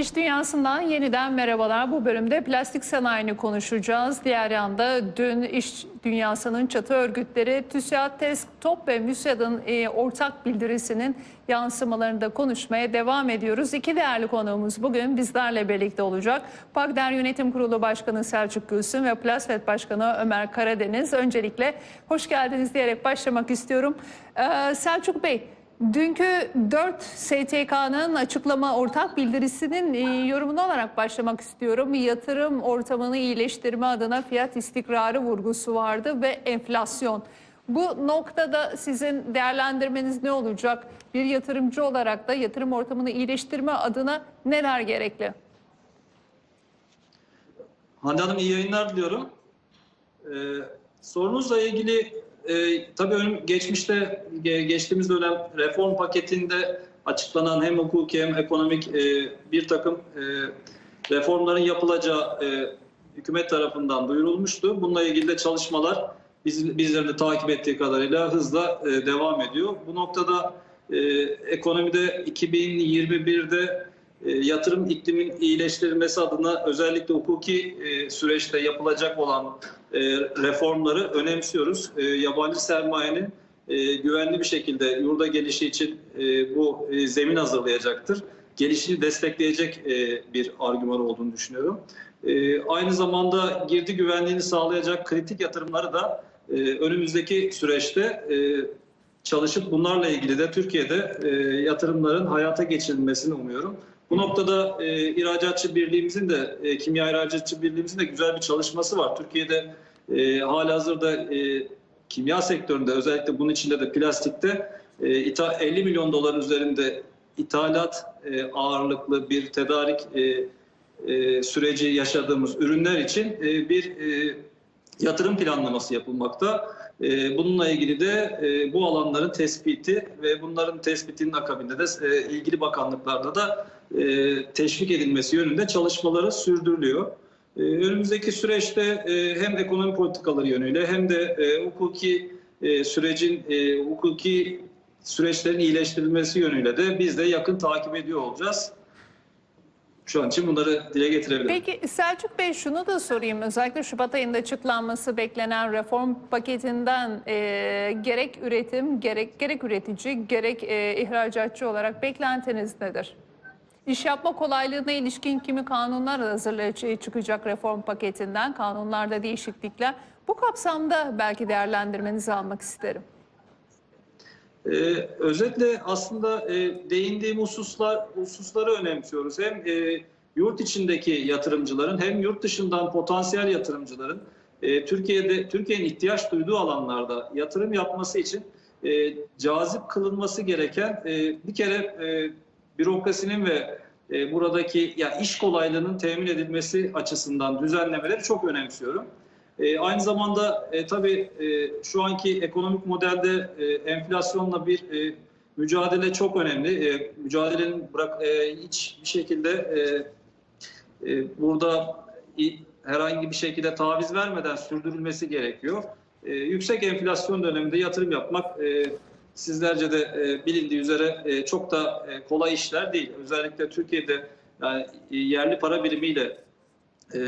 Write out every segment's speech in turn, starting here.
İş dünyasından yeniden merhabalar. Bu bölümde plastik sanayini konuşacağız. Diğer yanda dün iş dünyasının çatı örgütleri TÜSİAD, TESK, TOP ve MÜSİAD'ın e, ortak bildirisinin yansımalarını da konuşmaya devam ediyoruz. İki değerli konuğumuz bugün bizlerle birlikte olacak. PAGDER Yönetim Kurulu Başkanı Selçuk Gülsün ve Plasvet Başkanı Ömer Karadeniz. Öncelikle hoş geldiniz diyerek başlamak istiyorum. Ee, Selçuk Bey, Dünkü 4 STK'nın açıklama ortak bildirisinin e, yorumunu olarak başlamak istiyorum. Yatırım ortamını iyileştirme adına fiyat istikrarı vurgusu vardı ve enflasyon. Bu noktada sizin değerlendirmeniz ne olacak? Bir yatırımcı olarak da yatırım ortamını iyileştirme adına neler gerekli? Hande Hanım iyi yayınlar diliyorum. Ee, sorunuzla ilgili e, tabii önüm, geçmişte ge- geçtiğimiz dönem reform paketinde açıklanan hem hukuki hem ekonomik e, bir takım e, reformların yapılacağı e, hükümet tarafından duyurulmuştu. Bununla ilgili de çalışmalar biz, bizlerin de takip ettiği kadarıyla hızla e, devam ediyor. Bu noktada e, ekonomide 2021'de e, yatırım iklimin iyileştirilmesi adına özellikle hukuki e, süreçte yapılacak olan e, reformları önemsiyoruz. E, yabancı sermayenin e, güvenli bir şekilde yurda gelişi için e, bu e, zemin hazırlayacaktır. Gelişini destekleyecek e, bir argüman olduğunu düşünüyorum. E, aynı zamanda girdi güvenliğini sağlayacak kritik yatırımları da e, önümüzdeki süreçte e, çalışıp bunlarla ilgili de Türkiye'de e, yatırımların hayata geçirilmesini umuyorum. Bu noktada e, ihracatçı birliğimizin de e, kimya ihracatçı birliğimizin de güzel bir çalışması var. Türkiye'de e, halihazırda e, kimya sektöründe özellikle bunun içinde de plastikte e, ita- 50 milyon dolar üzerinde ithalat e, ağırlıklı bir tedarik e, e, süreci yaşadığımız ürünler için e, bir e, yatırım planlaması yapılmakta. E, Bununla ilgili de e, bu alanların tespiti ve bunların tespitinin akabinde de e, ilgili bakanlıklarda da e, teşvik edilmesi yönünde çalışmaları sürdürülüyor. Önümüzdeki süreçte hem ekonomi politikaları yönüyle hem de hukuki sürecin hukuki süreçlerin iyileştirilmesi yönüyle de biz de yakın takip ediyor olacağız. Şu an için bunları dile getirebilirim. Peki Selçuk Bey şunu da sorayım. Özellikle Şubat ayında açıklanması beklenen reform paketinden e, gerek üretim, gerek gerek üretici, gerek e, ihracatçı olarak beklentiniz nedir? İş yapma kolaylığına ilişkin kimi kanunlar hazırlayacağı çıkacak reform paketinden, kanunlarda değişiklikler. Bu kapsamda belki değerlendirmenizi almak isterim. Ee, özetle aslında e, değindiğim hususlar hususları önemsiyoruz. Hem e, yurt içindeki yatırımcıların hem yurt dışından potansiyel yatırımcıların e, Türkiye'de Türkiye'nin ihtiyaç duyduğu alanlarda yatırım yapması için e, cazip kılınması gereken e, bir kere e, bürokrasinin ve e, buradaki ya iş kolaylığının temin edilmesi açısından düzenlemeleri çok önemsiyorum. E, aynı zamanda e, tabii e, şu anki ekonomik modelde e, enflasyonla bir e, mücadele çok önemli. E, mücadelenin bırak e, hiçbir şekilde e, e, burada herhangi bir şekilde taviz vermeden sürdürülmesi gerekiyor. E, yüksek enflasyon döneminde yatırım yapmak e, sizlerce de e, bilindiği üzere e, çok da e, kolay işler değil. Özellikle Türkiye'de yani e, yerli para birimiyle e,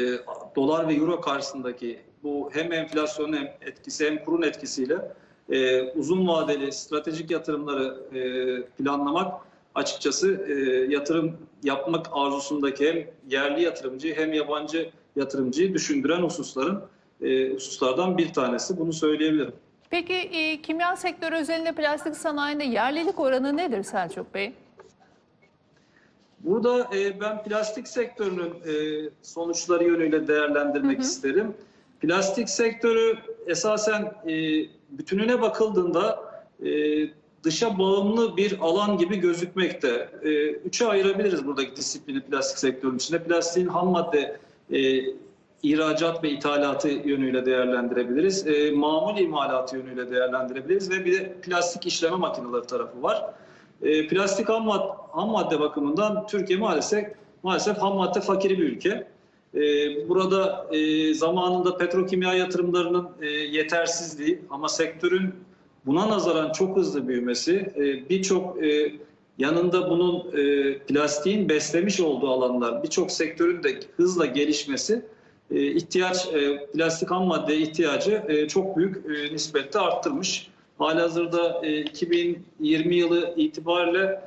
dolar ve euro karşısındaki bu hem enflasyonun hem etkisi hem kurun etkisiyle e, uzun vadeli stratejik yatırımları e, planlamak açıkçası e, yatırım yapmak arzusundaki hem yerli yatırımcı hem yabancı yatırımcıyı düşündüren hususların e, hususlardan bir tanesi. Bunu söyleyebilirim. Peki e, kimya sektörü özelinde plastik sanayinde yerlilik oranı nedir Selçuk Bey? Burada e, ben plastik sektörünün e, sonuçları yönüyle değerlendirmek Hı hı. isterim. Plastik sektörü esasen e, bütününe bakıldığında e, dışa bağımlı bir alan gibi gözükmekte. E, üçe ayırabiliriz buradaki disiplini plastik sektörün içinde. Plastiğin ham madde e, ihracat ve ithalatı yönüyle değerlendirebiliriz. E, mamul imalatı yönüyle değerlendirebiliriz ve bir de plastik işleme makineleri tarafı var. E, plastik ham, mad- ham madde bakımından Türkiye maalesef maalesef ham madde fakiri bir ülke. E, burada e, zamanında petrokimya yatırımlarının e, yetersizliği ama sektörün buna nazaran çok hızlı büyümesi, e, birçok yanında bunun plastiğin beslemiş olduğu alanlar birçok sektörün de hızla gelişmesi ihtiyaç plastik ham madde ihtiyacı çok büyük nispette arttırmış. Halihazırda e, 2020 yılı itibariyle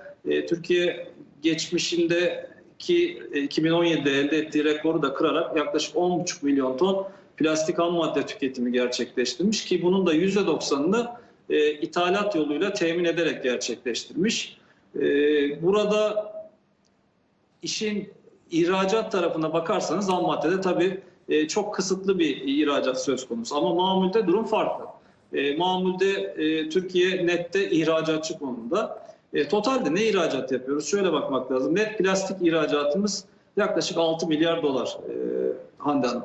Türkiye geçmişindeki e, 2017'de elde ettiği rekoru da kırarak yaklaşık 10,5 milyon ton plastik ham madde tüketimi gerçekleştirmiş ki bunun da %90'ını e, ithalat yoluyla temin ederek gerçekleştirmiş. E, burada işin ihracat tarafına bakarsanız ham maddede tabii e, çok kısıtlı bir ihracat söz konusu. Ama mamulde durum farklı. E, mamulde e, Türkiye nette ihracatçı konumda. E, totalde ne ihracat yapıyoruz? Şöyle bakmak lazım. Net plastik ihracatımız yaklaşık 6 milyar dolar e, Hande Hanım.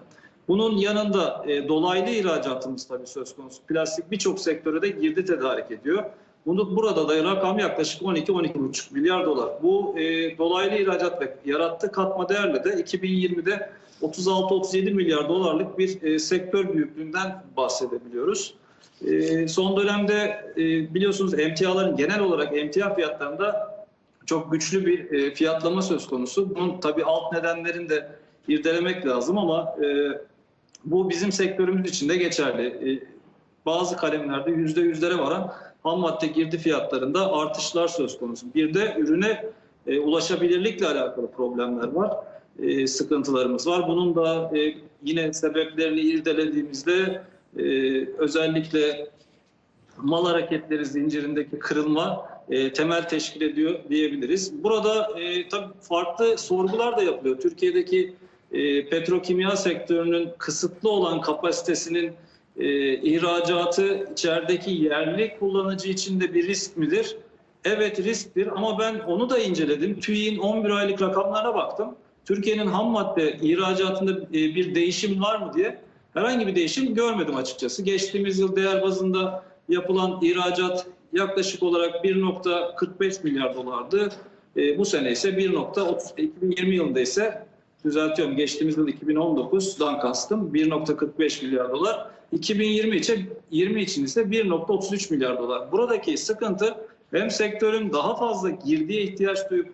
Bunun yanında e, dolaylı ihracatımız tabii söz konusu. Plastik birçok sektöre de girdi tedarik ediyor. Bunu burada da rakam yaklaşık 12-12,5 milyar dolar. Bu e, dolaylı ihracat ve yarattığı katma değerle de 2020'de 36-37 milyar dolarlık bir e, sektör büyüklüğünden bahsedebiliyoruz. E, son dönemde e, biliyorsunuz emtiaların genel olarak emtia fiyatlarında çok güçlü bir e, fiyatlama söz konusu. Bunun tabii alt nedenlerini de irdelemek lazım ama e, bu bizim sektörümüz için de geçerli. Bazı kalemlerde yüzde yüzlere varan ham madde girdi fiyatlarında artışlar söz konusu. Bir de ürüne ulaşabilirlikle alakalı problemler var, sıkıntılarımız var. Bunun da yine sebeplerini irdelediğimizde e, özellikle mal hareketleri zincirindeki kırılma e, temel teşkil ediyor diyebiliriz. Burada e, tabii farklı sorgular da yapılıyor. Türkiye'deki e, petrokimya sektörünün kısıtlı olan kapasitesinin e, ihracatı içerideki yerli kullanıcı için de bir risk midir? Evet risktir ama ben onu da inceledim. TÜİ'nin 11 aylık rakamlarına baktım. Türkiye'nin ham madde ihracatında bir değişim var mı diye herhangi bir değişim görmedim açıkçası. Geçtiğimiz yıl değer bazında yapılan ihracat yaklaşık olarak 1.45 milyar dolardı. E, bu sene ise 1.30 2020 yılında ise düzeltiyorum geçtiğimiz yıl 2019'dan kastım 1.45 milyar dolar. 2020 için 20 için ise 1.33 milyar dolar. Buradaki sıkıntı hem sektörün daha fazla girdiye ihtiyaç duyup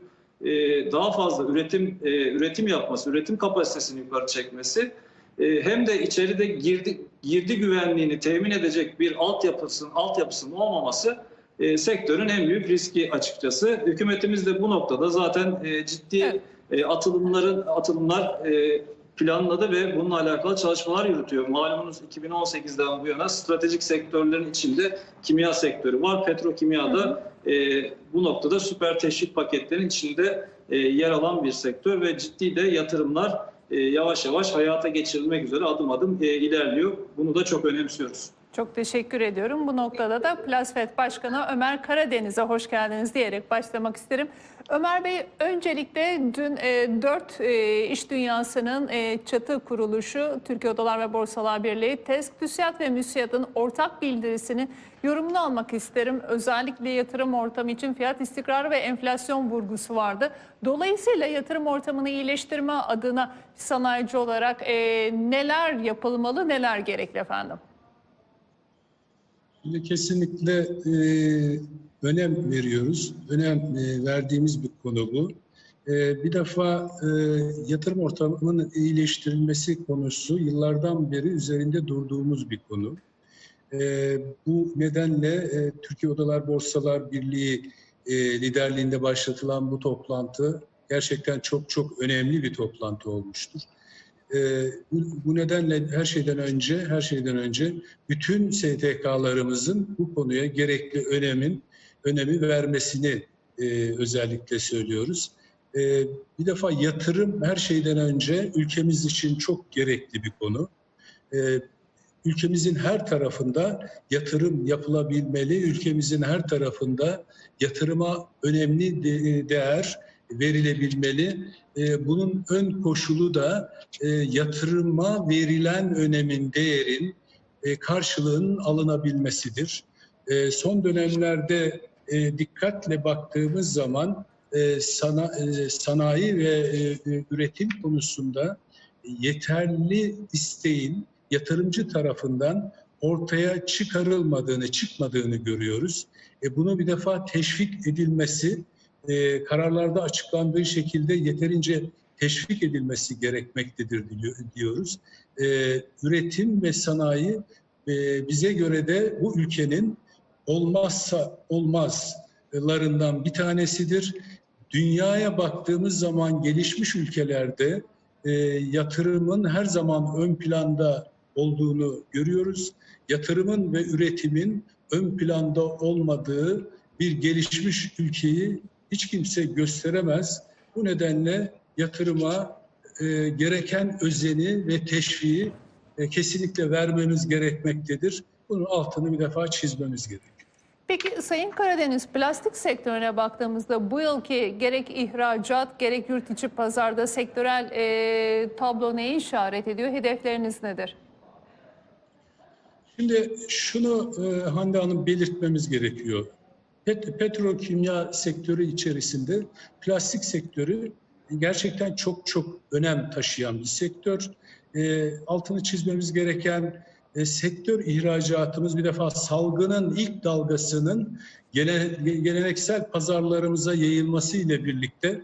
e, daha fazla üretim e, üretim yapması, üretim kapasitesini yukarı çekmesi hem de içeride girdi girdi güvenliğini temin edecek bir altyapısının altyapısının olmaması e, sektörün en büyük riski açıkçası. Hükümetimiz de bu noktada zaten e, ciddi Evet. e, atılımların atılımlar e, planladı ve bununla alakalı çalışmalar yürütüyor. Malumunuz 2018'den bu yana stratejik sektörlerin içinde kimya sektörü var. Petrokimya da e, bu noktada süper teşvik paketlerinin içinde e, yer alan bir sektör ve ciddi de yatırımlar e, yavaş yavaş hayata geçirilmek üzere adım adım e, ilerliyor. Bunu da çok önemsiyoruz. Çok teşekkür ediyorum. Bu noktada da Plasfet Başkanı Ömer Karadeniz'e hoş geldiniz diyerek başlamak isterim. Ömer Bey öncelikle dün e, 4 e, iş dünyasının e, çatı kuruluşu Türkiye Odalar ve Borsalar Birliği TESK, TÜSİAD ve MÜSİAD'ın ortak bildirisini yorumunu almak isterim. Özellikle yatırım ortamı için fiyat istikrarı ve enflasyon vurgusu vardı. Dolayısıyla yatırım ortamını iyileştirme adına sanayici olarak e, neler yapılmalı, neler gerekli efendim? Şimdi kesinlikle e, önem veriyoruz. Önem e, verdiğimiz bir konu bu. E, bir defa e, yatırım ortamının iyileştirilmesi konusu yıllardan beri üzerinde durduğumuz bir konu. E, bu nedenle e, Türkiye Odalar Borsalar Birliği e, liderliğinde başlatılan bu toplantı gerçekten çok çok önemli bir toplantı olmuştur. E, bu, bu nedenle her şeyden önce her şeyden önce bütün STK'larımızın bu konuya gerekli önemin önemi vermesini e, özellikle söylüyoruz. E, bir defa yatırım her şeyden önce ülkemiz için çok gerekli bir konu. E, ülkemizin her tarafında yatırım yapılabilmeli. Ülkemizin her tarafında yatırıma önemli de- değer verilebilmeli. E, bunun ön koşulu da e, yatırıma verilen önemin, değerin e, karşılığının alınabilmesidir. Son dönemlerde dikkatle baktığımız zaman sana, sanayi ve üretim konusunda yeterli isteğin yatırımcı tarafından ortaya çıkarılmadığını, çıkmadığını görüyoruz. E, bunu bir defa teşvik edilmesi e, kararlarda açıklandığı şekilde yeterince teşvik edilmesi gerekmektedir diyoruz. E, üretim ve sanayi e, bize göre de bu ülkenin olmazsa olmazlarından bir tanesidir. Dünyaya baktığımız zaman gelişmiş ülkelerde e, yatırımın her zaman ön planda olduğunu görüyoruz. Yatırımın ve üretimin ön planda olmadığı bir gelişmiş ülkeyi hiç kimse gösteremez. Bu nedenle yatırıma e, gereken özeni ve teşviği e, kesinlikle vermemiz gerekmektedir. Bunun altını bir defa çizmemiz gerekiyor. Peki Sayın Karadeniz plastik sektörüne baktığımızda bu yılki gerek ihracat gerek yurt içi pazarda sektörel e, tablo neyi işaret ediyor? Hedefleriniz nedir? Şimdi şunu e, Hande Hanım belirtmemiz gerekiyor. Pet, petrokimya sektörü içerisinde plastik sektörü gerçekten çok çok önem taşıyan bir sektör. E, altını çizmemiz gereken e, sektör ihracatımız bir defa salgının ilk dalgasının gele, geleneksel pazarlarımıza yayılması ile birlikte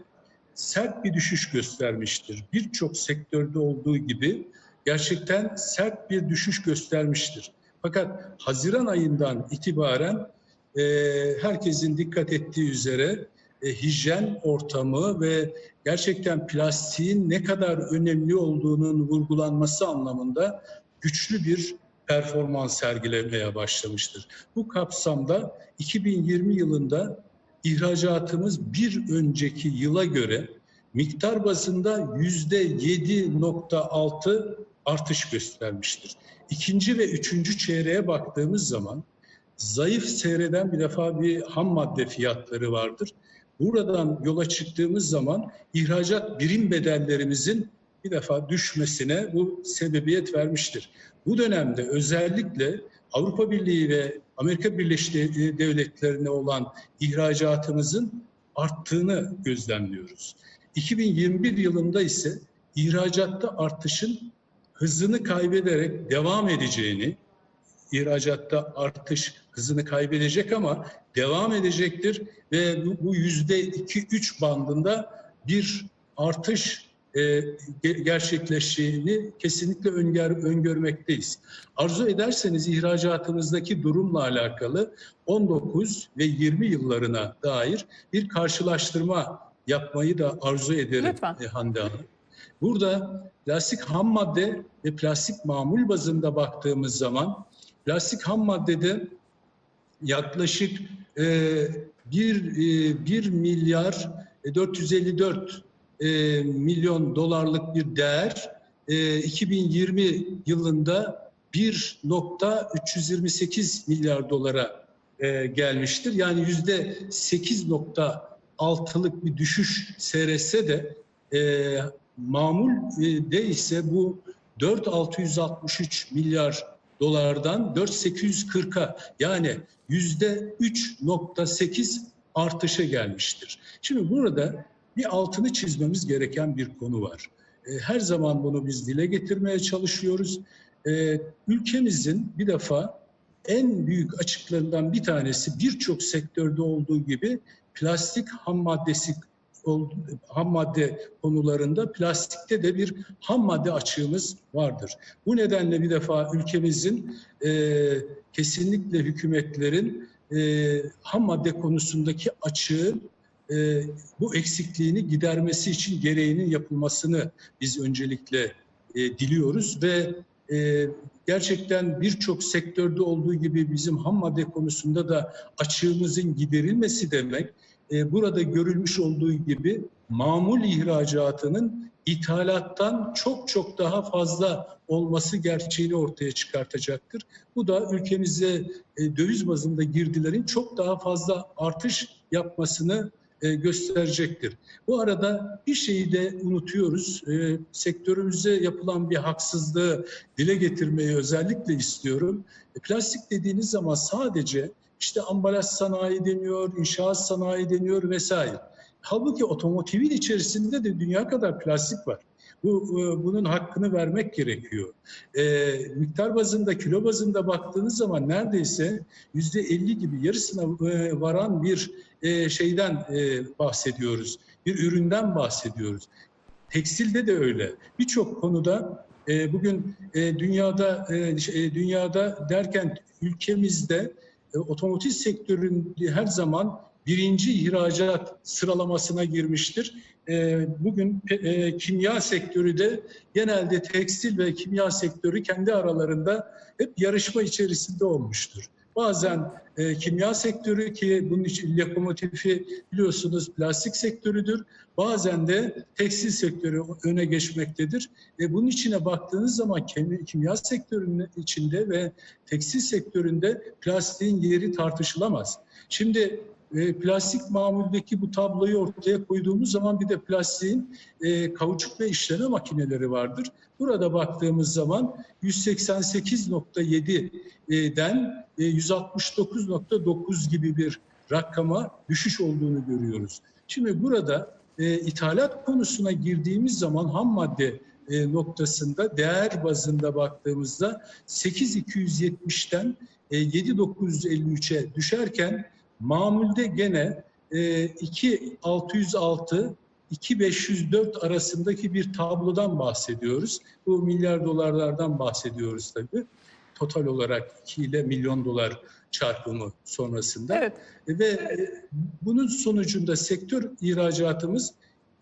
sert bir düşüş göstermiştir. Birçok sektörde olduğu gibi gerçekten sert bir düşüş göstermiştir. Fakat Haziran ayından itibaren e, herkesin dikkat ettiği üzere e, hijyen ortamı ve gerçekten plastiğin ne kadar önemli olduğunun vurgulanması anlamında güçlü bir performans sergilemeye başlamıştır. Bu kapsamda 2020 yılında ihracatımız bir önceki yıla göre miktar bazında yüzde 7.6 artış göstermiştir. İkinci ve üçüncü çeyreğe baktığımız zaman zayıf seyreden bir defa bir ham madde fiyatları vardır. Buradan yola çıktığımız zaman ihracat birim bedellerimizin bir defa düşmesine bu sebebiyet vermiştir. Bu dönemde özellikle Avrupa Birliği ve Amerika Birleşik Devletleri'ne olan ihracatımızın arttığını gözlemliyoruz. 2021 yılında ise ihracatta artışın hızını kaybederek devam edeceğini, ihracatta artış hızını kaybedecek ama devam edecektir ve bu- yüzde iki üç bandında bir artış e, ge- gerçekleşeceğini kesinlikle öngör, öngörmekteyiz. Arzu ederseniz ihracatımızdaki durumla alakalı 19 ve 20 yıllarına dair bir karşılaştırma yapmayı da arzu ederim Lütfen. e, Hande Hanım. Burada plastik ham madde ve plastik mamul bazında baktığımız zaman plastik ham maddede yaklaşık e, 1, e, 1 milyar e, 454 e, milyon dolarlık bir değer e, 2020 yılında 1.328 milyar dolara e, gelmiştir. Yani yüzde 8.6'lık bir düşüş seyretse de e, mamul e, de ise bu 4.663 milyar dolardan 4.840'a yani yüzde 3.8 artışa gelmiştir. Şimdi burada bir altını çizmemiz gereken bir konu var. E, Her zaman bunu biz dile getirmeye çalışıyoruz. E, Ülkemizin bir defa en büyük açıklarından bir tanesi birçok sektörde olduğu gibi plastik ham maddesi ham madde konularında plastikte de bir ham madde açığımız vardır. Bu nedenle bir defa ülkemizin e, kesinlikle hükümetlerin e, ham madde konusundaki açığı e, bu eksikliğini gidermesi için gereğinin yapılmasını biz öncelikle e, diliyoruz ve e, gerçekten birçok sektörde olduğu gibi bizim ham madde konusunda da açığımızın giderilmesi demek e, burada görülmüş olduğu gibi mamul ihracatının ithalattan çok çok daha fazla olması gerçeğini ortaya çıkartacaktır. Bu da ülkemize e, döviz bazında girdilerin çok daha fazla artış yapmasını e, gösterecektir. Bu arada bir şeyi de unutuyoruz. E, sektörümüze yapılan bir haksızlığı dile getirmeyi özellikle istiyorum. E, plastik dediğiniz zaman sadece işte ambalaj sanayi deniyor, inşaat sanayi deniyor vesaire. Halbuki otomotivin içerisinde de dünya kadar plastik var. Bu e, bunun hakkını vermek gerekiyor. E, miktar bazında, kilo bazında baktığınız zaman neredeyse yüzde 50 gibi yarısına e, varan bir e, şeyden bahsediyoruz. Bir üründen bahsediyoruz. Tekstilde de öyle. Birçok konuda bugün dünyada şey, dünyada derken ülkemizde e, otomotiv sektörün her zaman birinci ihracat sıralamasına girmiştir. E, bugün e, kimya sektörü de genelde tekstil ve kimya sektörü kendi aralarında hep yarışma içerisinde olmuştur. Bazen e, kimya sektörü ki bunun için lokomotifi biliyorsunuz plastik sektörüdür. Bazen de tekstil sektörü öne geçmektedir. E, bunun içine baktığınız zaman kim- kimya sektörünün içinde ve tekstil sektöründe plastiğin yeri tartışılamaz. Şimdi e, plastik mamuldeki bu tabloyu ortaya koyduğumuz zaman bir de plastiğin e, kauçuk ve işleme makineleri vardır. Burada baktığımız zaman 188.7'den e, 169.9 gibi bir rakama düşüş olduğunu görüyoruz. Şimdi burada e, ithalat konusuna girdiğimiz zaman ham madde e, noktasında değer bazında baktığımızda 8270'ten e, 7953'e düşerken mamulde gene e, 2606 2504 arasındaki bir tablodan bahsediyoruz. Bu milyar dolarlardan bahsediyoruz tabii. Total olarak 2 ile milyon dolar çarpımı sonrasında. Evet. Ve e, bunun sonucunda sektör ihracatımız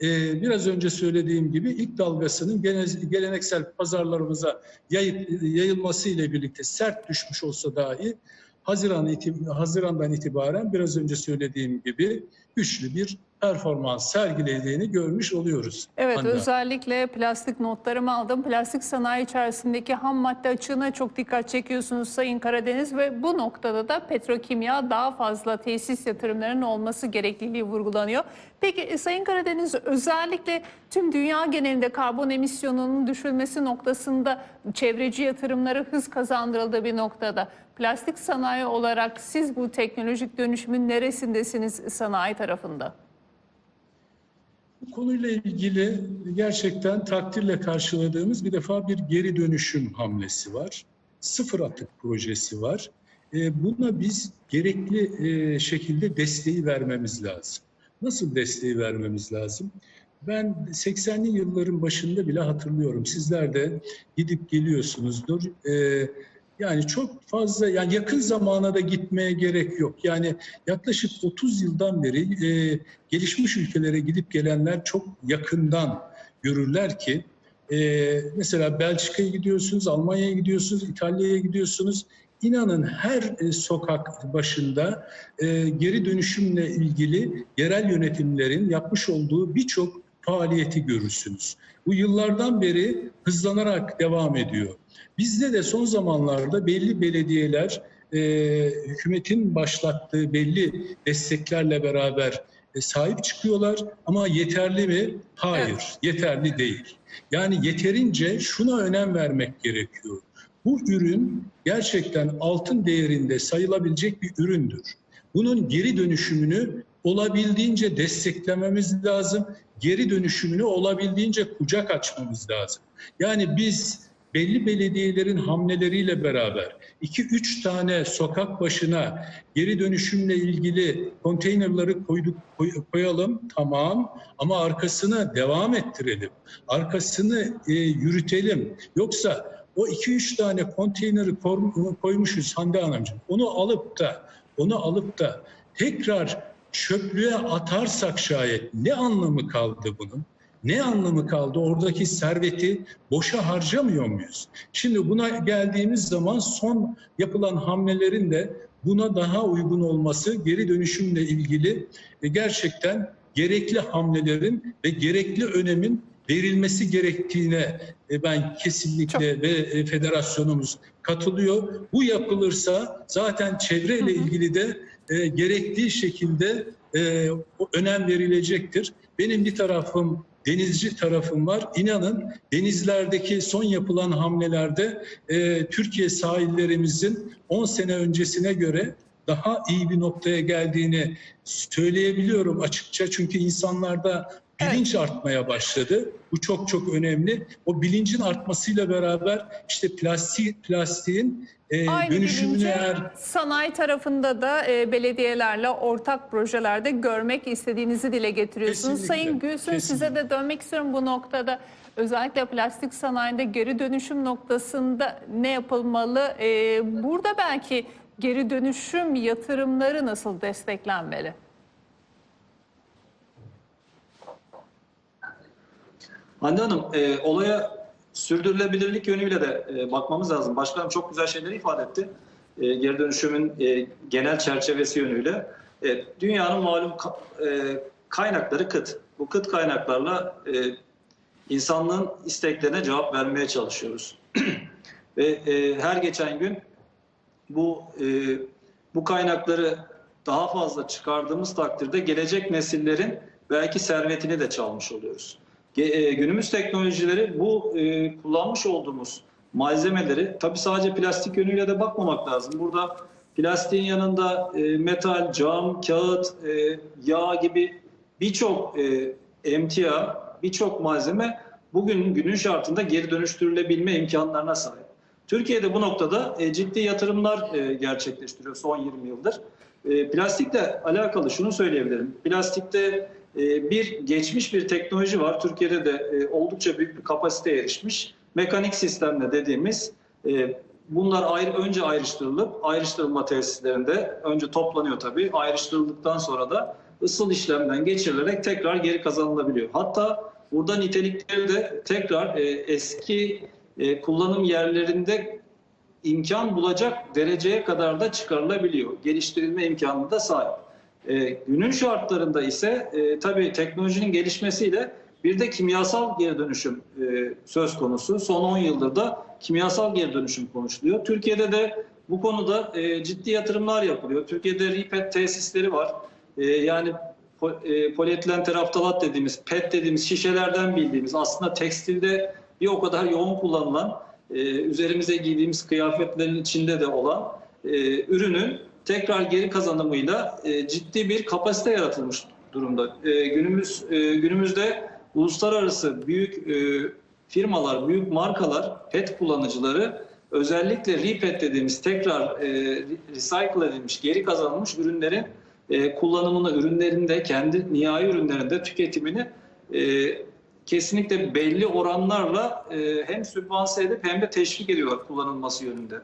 e, biraz önce söylediğim gibi ilk dalgasının gene- geleneksel pazarlarımıza yayıp, yayılması ile birlikte sert düşmüş olsa dahi Haziran iti- Haziran'dan itibaren biraz önce söylediğim gibi güçlü bir performans sergilediğini görmüş oluyoruz. Evet Hande. özellikle plastik notlarımı aldım. Plastik sanayi içerisindeki ham madde açığına çok dikkat çekiyorsunuz Sayın Karadeniz ve bu noktada da petrokimya daha fazla tesis yatırımlarının olması gerekliliği vurgulanıyor. Peki e, Sayın Karadeniz özellikle tüm dünya genelinde karbon emisyonunun düşürülmesi noktasında çevreci yatırımları hız kazandırıldığı bir noktada plastik sanayi olarak siz bu teknolojik dönüşümün neresindesiniz sanayi tarafında? Bu konuyla ilgili gerçekten takdirle karşıladığımız bir defa bir geri dönüşüm hamlesi var. Sıfır atık projesi var. E, Buna biz gerekli e, şekilde desteği vermemiz lazım. Nasıl desteği vermemiz lazım? Ben 80'li yılların başında bile hatırlıyorum. Sizler de gidip geliyorsunuzdur. E, yani çok fazla yani yakın zamana da gitmeye gerek yok. Yani yaklaşık 30 yıldan beri e, gelişmiş ülkelere gidip gelenler çok yakından görürler ki e, mesela Belçika'ya gidiyorsunuz, Almanya'ya gidiyorsunuz, İtalya'ya gidiyorsunuz. İnanın her e, sokak başında e, geri dönüşümle ilgili yerel yönetimlerin yapmış olduğu birçok faaliyeti görürsünüz. Bu yıllardan beri hızlanarak devam ediyor. Bizde de son zamanlarda belli belediyeler e, hükümetin başlattığı belli desteklerle beraber e, sahip çıkıyorlar ama yeterli mi? Hayır, Evet. yeterli değil. Yani yeterince şuna önem vermek gerekiyor. Bu ürün gerçekten altın değerinde sayılabilecek bir üründür. Bunun geri dönüşümünü olabildiğince desteklememiz lazım. Geri dönüşümünü olabildiğince kucak açmamız lazım. Yani biz belli belediyelerin hamleleriyle beraber 2-3 tane sokak başına geri dönüşümle ilgili konteynerları koyduk koy- koyalım tamam ama arkasını devam ettirelim. Arkasını e, yürütelim. Yoksa o 2-3 tane konteyneri koymuşuz Hande Hanımcığım. Onu alıp da onu alıp da tekrar çöplüğe atarsak şayet ne anlamı kaldı bunun? Ne anlamı kaldı? Oradaki serveti boşa harcamıyor muyuz? Şimdi buna geldiğimiz zaman son yapılan hamlelerin de buna daha uygun olması geri dönüşümle ilgili e, gerçekten gerekli hamlelerin ve gerekli önemin verilmesi gerektiğine e, ben kesinlikle ve e, federasyonumuz katılıyor. Bu yapılırsa zaten çevreyle ilgili de gerektiği şekilde önem verilecektir. Benim bir tarafım denizci tarafım var. İnanın denizlerdeki son yapılan hamlelerde e, Türkiye sahillerimizin 10 sene öncesine göre daha iyi bir noktaya geldiğini söyleyebiliyorum açıkça. Çünkü insanlarda bilinç artmaya başladı. Bu çok çok önemli. O bilincin artmasıyla beraber işte plastik plastiğin e, Aynı dönüşümünü eğer sanayi tarafında da e, belediyelerle ortak projelerde görmek istediğinizi dile getiriyorsunuz. Kesinlikle, Sayın Gülsün size kesinlikle. de dönmek istiyorum bu noktada. Özellikle plastik sanayinde geri dönüşüm noktasında ne yapılmalı? E, burada belki geri dönüşüm yatırımları nasıl desteklenmeli? Hande Hanım, e, olaya sürdürülebilirlik yönüyle de e, bakmamız lazım. Başkanım çok güzel şeyleri ifade etti. E, geri dönüşümün e, genel çerçevesi yönüyle. E, dünyanın malum ka- e, kaynakları kıt. Bu kıt kaynaklarla e, insanlığın isteklerine cevap vermeye çalışıyoruz. Ve e, her geçen gün bu e, bu kaynakları daha fazla çıkardığımız takdirde gelecek nesillerin belki servetini de çalmış oluyoruz. E, günümüz teknolojileri bu e, kullanmış olduğumuz malzemeleri tabii sadece plastik yönüyle de bakmamak lazım. Burada plastiğin yanında e, metal, cam, kağıt, e, yağ gibi birçok e, emtia, birçok malzeme bugün günün şartında geri dönüştürülebilme imkanlarına sahip. Türkiye'de bu noktada e, ciddi yatırımlar e, gerçekleştiriyor son 20 yıldır. E, plastikle alakalı şunu söyleyebilirim. Plastikte bir geçmiş bir teknoloji var. Türkiye'de de e, oldukça büyük bir kapasiteye erişmiş. Mekanik sistemle dediğimiz e, bunlar ayrı önce ayrıştırılıp ayrıştırılma tesislerinde önce toplanıyor tabii. Ayrıştırıldıktan sonra da ısıl işlemden geçirilerek tekrar geri kazanılabiliyor. Hatta burada nitelikleri de tekrar e, eski kullanım yerlerinde imkan bulacak dereceye kadar da çıkarılabiliyor. Geliştirilme imkanı da sahip. E, günün şartlarında ise e, tabii teknolojinin gelişmesiyle bir de kimyasal geri dönüşüm e, söz konusu. Son 10 yıldır da kimyasal geri dönüşüm konuşuluyor. Türkiye'de de bu konuda e, ciddi yatırımlar yapılıyor. Türkiye'de RIPET tesisleri var. E, yani po- e, polietilen teraftalat dediğimiz, PET dediğimiz şişelerden bildiğimiz aslında tekstilde bir o kadar yoğun kullanılan, e, üzerimize giydiğimiz kıyafetlerin içinde de olan e, ürünün tekrar geri kazanımıyla e, ciddi bir kapasite yaratılmış durumda. E, günümüz e, günümüzde uluslararası büyük e, firmalar, büyük markalar, PET kullanıcıları özellikle RePET dediğimiz tekrar e, recycle edilmiş, geri kazanılmış ürünlerin e, kullanımını, ürünlerinde, kendi nihai ürünlerinde tüketimini e, kesinlikle belli oranlarla e, hem sübvanse edip hem de teşvik ediyorlar kullanılması yönünde.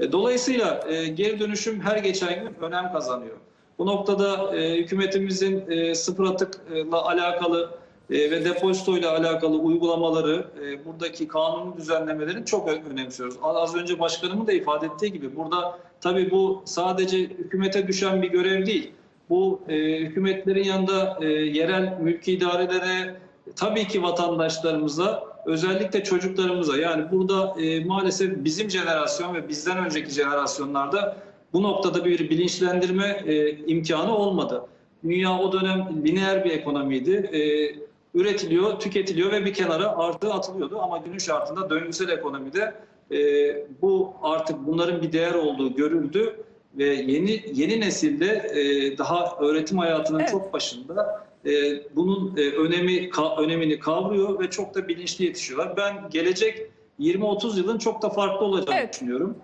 E, dolayısıyla e, geri dönüşüm her geçen gün önem kazanıyor. Bu noktada e, hükümetimizin sıfır atıkla alakalı ve depozito ile alakalı uygulamaları, buradaki kanun düzenlemelerini çok önemsiyoruz. Az önce başkanımın da ifade ettiği gibi burada tabii bu sadece hükümete düşen bir görev değil. Bu hükümetlerin yanında yerel mülki idarelere, tabii ki vatandaşlarımıza, özellikle çocuklarımıza yani burada e, maalesef bizim jenerasyon ve bizden önceki jenerasyonlarda bu noktada bir bilinçlendirme e, imkanı olmadı. Dünya o dönem lineer bir ekonomiydi. E, üretiliyor, tüketiliyor ve bir kenara artı atılıyordu. Ama günün şartında döngüsel ekonomide e, bu artık bunların bir değer olduğu görüldü ve yeni yeni nesilde e, daha öğretim hayatının Evet. çok başında bunun e, önemi önemini kavruyor ve çok da bilinçli yetişiyorlar. Ben gelecek 20-30 yılın çok da farklı olacağını Evet. düşünüyorum.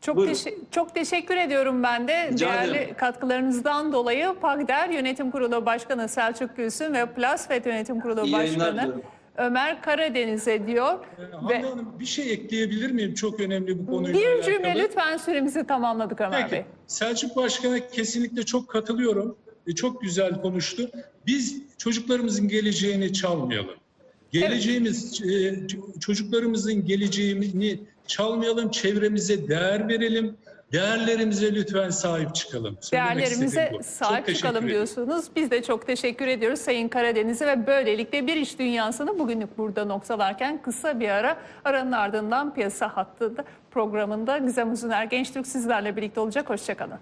Çok Buyurun. teşe- çok teşekkür ediyorum ben de Rica değerli ederim. katkılarınızdan dolayı. PAGDER Yönetim Kurulu Başkanı Selçuk Gülsün ve Plasfet Yönetim Kurulu İyi Başkanı. Ömer Karadeniz'e diyor. e, Hande Ve- Hanım bir şey ekleyebilir miyim? Çok önemli bu konuyla Bir alakalı. cümle lütfen süremizi tamamladık Ömer Peki. Bey. Selçuk Başkan'a kesinlikle çok katılıyorum. E, çok güzel konuştu. Biz çocuklarımızın geleceğini çalmayalım. Geleceğimiz, e, çocuklarımızın geleceğini çalmayalım, çevremize değer verelim. Değerlerimize lütfen sahip çıkalım. Söylemek Değerlerimize. Çok sahip çıkalım diyorsunuz. Biz de çok teşekkür ediyoruz Sayın Karadeniz'e ve böylelikle bir iş dünyasını bugünlük burada noktalarken kısa bir ara aranın ardından piyasa hattı da programında Gizem Uzuner Gençtürk sizlerle birlikte olacak. Hoşçakalın.